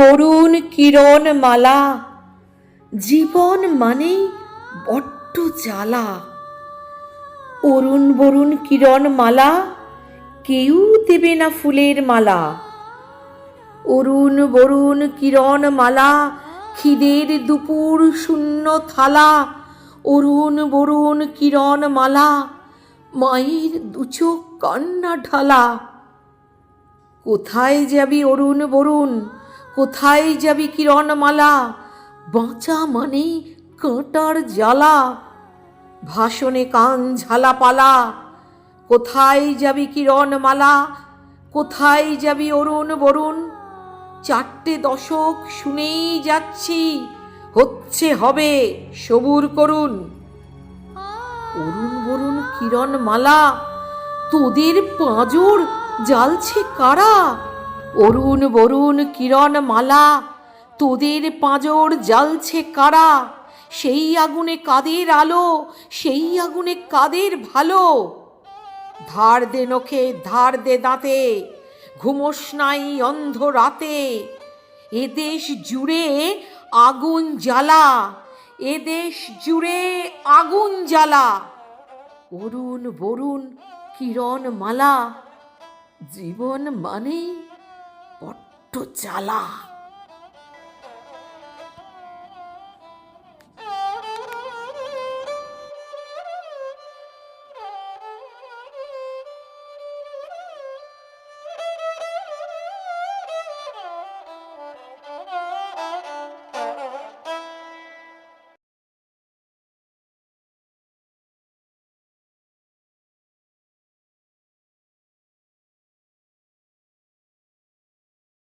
বরুণ কিরণ মালা জীবন মানে বড্ড জ্বালা। অরুণ বরুণ কিরণ মালা কেউ দেবে না ফুলের মালা। অরুণ বরুণ কিরণ মালা খিদের দুপুর শূন্য থালা। অরুণ বরুণ কিরণ মালা মায়ের দুচোখ কান্না ঢালা। কোথায় যাবি অরুণ বরুণ? কোথায় যাবি কিরণমালা? বাঁচা মানে কাঁটার জ্বালা। ভাষণে কান ঝালাপালা। কোথায় যাবি কিরণমালা? কোথায় যাবি অরুণ বরুণ? চারটে দশক শুনেই যাচ্ছি, হচ্ছে হবে সবুর করুন অরুণ বরুণ কিরণ মালা তোদের পাঁজর জ্বালছে কারা? অরুণ বরুণ কিরণ মালা তোদের পাঁজর জ্বালছে কারা? সেই আগুনে কাদের আলো, সেই আগুনে কাদের ভালো? ধার দে নখে, ধার দে দাঁতে, ঘুমোস নাই অন্ধ রাতে এদেশ জুড়ে আগুন জ্বালা এদেশ জুড়ে আগুন জ্বালা। অরুণ বরুণ কিরণ মালা জীবন মানে বড্ড জ্বালা।